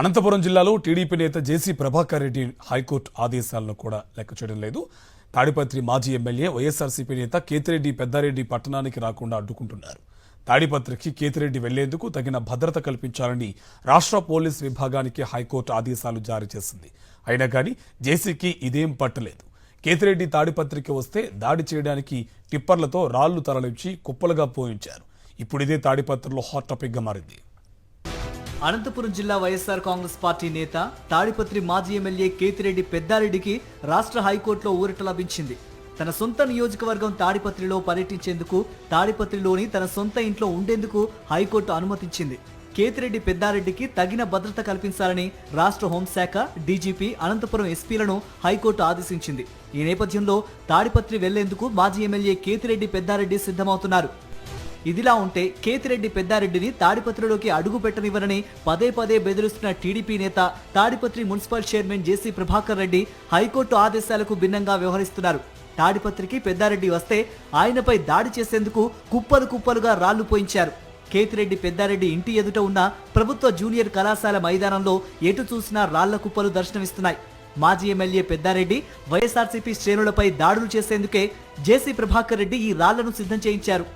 అనంతపురం జిల్లాలో టీడీపీ నేత జేసీ ప్రభాకర్ రెడ్డి హైకోర్టు ఆదేశాలను కూడా లెక్క చేయడం లేదు. తాడిపత్రి మాజీ ఎమ్మెల్యే వైఎస్ఆర్సీపీ నేత కేతిరెడ్డి పెద్దారెడ్డి పట్టణానికి రాకుండా అడ్డుకుంటున్నారు. తాడిపత్రికి కేతిరెడ్డి వెళ్ళేందుకు తగిన భద్రత కల్పించాలని రాష్ట్ర పోలీస్ విభాగానికి హైకోర్టు ఆదేశాలు జారీ చేసింది. అయినా కానీ జేసీకి ఇదేం పట్టలేదు. కేతిరెడ్డి తాడిపత్రికి వస్తే దాడి చేయడానికి టిప్పర్లతో రాళ్ళు తరలించి కుప్పలుగా పోయించారు. ఇప్పుడు ఇదే తాడిపత్రిలో హాట్ టాపిక్గా మారింది. అనంతపురం జిల్లా వైఎస్ఆర్ కాంగ్రెస్ పార్టీ నేత తాడిపత్రి మాజీ ఎమ్మెల్యే కేతిరెడ్డి పెద్దారెడ్డికి రాష్ట్ర హైకోర్టులో ఊరట లభించింది. తన సొంత నియోజకవర్గం తాడిపత్రిలో పర్యటించేందుకు తాడిపత్రిలోని తన సొంత ఇంట్లో ఉండేందుకు హైకోర్టు అనుమతించింది. కేతిరెడ్డి పెద్దారెడ్డికి తగిన భద్రత కల్పించాలని రాష్ట్ర హోంశాఖ డీజీపీ అనంతపురం ఎస్పీలను హైకోర్టు ఆదేశించింది. ఈ నేపథ్యంలో తాడిపత్రి వెళ్ళేందుకు మాజీ ఎమ్మెల్యే కేతిరెడ్డి పెద్దారెడ్డి సిద్ధమవుతున్నారు. ఇదిలా ఉంటే కేతిరెడ్డి పెద్దారెడ్డిని తాడిపత్రిలోకి అడుగు పెట్టనివ్వరని పదే పదే బెదిరిస్తున్న టీడీపీ నేత Tadipatri municipal chairman JC Prabhakar Reddy high court ఆదేశాలకు భిన్నంగా వ్యవహరిస్తున్నారు. తాడిపత్రికి పెద్దారెడ్డి వస్తే ఆయనపై దాడి చేసేందుకు కుప్పలు కుప్పలుగా రాళ్ళు పోయించారు. కేతిరెడ్డి పెద్దారెడ్డి ఇంటి ఎదుట ఉన్న ప్రభుత్వ జూనియర్ కళాశాల మైదానంలో ఎటు చూసినా రాళ్ళ కుప్పలు దర్శనమిస్తున్నాయి. మాజీ ఎమ్మెల్యే పెద్దారెడ్డి వైఎస్ఆర్సీపీ శ్రేణులపై దాడులు చేసేందుకే జేసీ ప్రభాకర్ రెడ్డి ఈ రాళ్ళను సిద్ధం చేయించారు.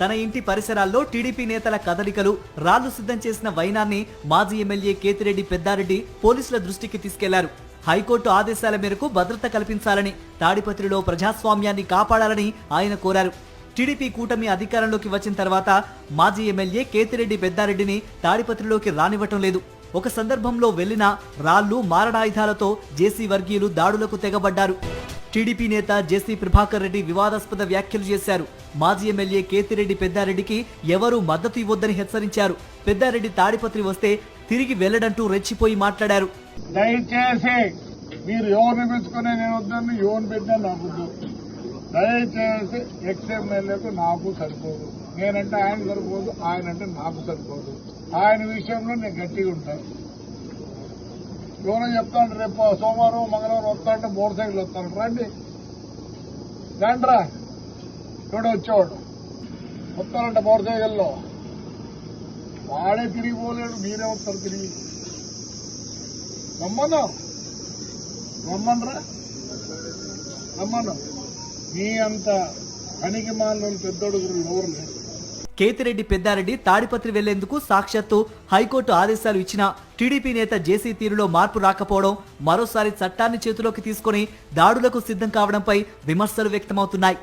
తన ఇంటి పరిసరాల్లో టీడీపీ నేతల కదలికలు రాళ్ళు సిద్ధం చేసిన వైనాన్ని మాజీ ఎమ్మెల్యే కేతిరెడ్డి పెద్దారెడ్డి పోలీసుల దృష్టికి తీసుకెళ్ళారు. హైకోర్టు ఆదేశాల మేరకు భద్రత కల్పించాలని తాడిపత్రిలో ప్రజాస్వామ్యాన్ని కాపాడాలని ఆయన కోరారు. టీడీపీ కూటమి అధికారంలోకి వచ్చిన తర్వాత మాజీ ఎమ్మెల్యే కేతిరెడ్డి పెద్దారెడ్డిని తాడిపత్రిలోకి రానివ్వటం లేదు. ఒక సందర్భంలో వెళ్ళిన రాళ్ళు మారణాయుధాలతో జేసీ వర్గీయులు దాడులకు తెగబడ్డారు. టీడీపీ నేత జేసీ ప్రభాకర్ రెడ్డి వివాదాస్పద వ్యాఖ్యలు చేశారు. మాజీ ఎమ్మెల్యే కేతిరెడ్డి పెద్దారెడ్డికి ఎవరూ మద్దతు ఇవ్వొద్దని హెచ్చరించారు. పెద్దారెడ్డి తాడిపత్రి వస్తే తిరిగి వెళ్ళడంటూ రెచ్చిపోయి మాట్లాడారు. దయచేసి మీరు ఎవరిని పెంచుకునే నేను వద్దని ఎవరిని పెట్టినా నాకు దయచేసి ఎక్స్ ఎమ్మెల్యేకు నాకు సరిపోదు. నేనంటే ఆయన సరిపోదు ఆయన అంటే నాకు సరిపోదు. ఆయన విషయంలో నేను గట్టిగా ఉంటాను. ఎవరో చెప్తాను. రేపు సోమవారం మంగళవారం వస్తాడంటే మోటార్ సైకిల్ వస్తాను రండి. రండ్రా. ఇక్కడ వచ్చేవాడు. వస్తానంట మోటార్ సైకిల్లో వాడే తిరిగి పోలేడు మీరే వస్తారు తిరిగి. రమ్మను రమ్మన్రా? రమ్మను మీ అంత పనికి మాలను పెద్దోడు ఎవరు లేరు. కేతిరెడ్డి పెద్దారెడ్డి తాడిపత్రి వెళ్ళేందుకు సాక్షాత్తు హైకోర్టు ఆదేశాలు ఇచ్చినా టీడీపీ నేత జేసీ తీరులో మార్పు రాకపోవడం మరోసారి చట్టాన్ని చేతిలోకి తీసుకొని దాడులకు సిద్ధం కావడంపై విమర్శలు వ్యక్తమవుతున్నాయి.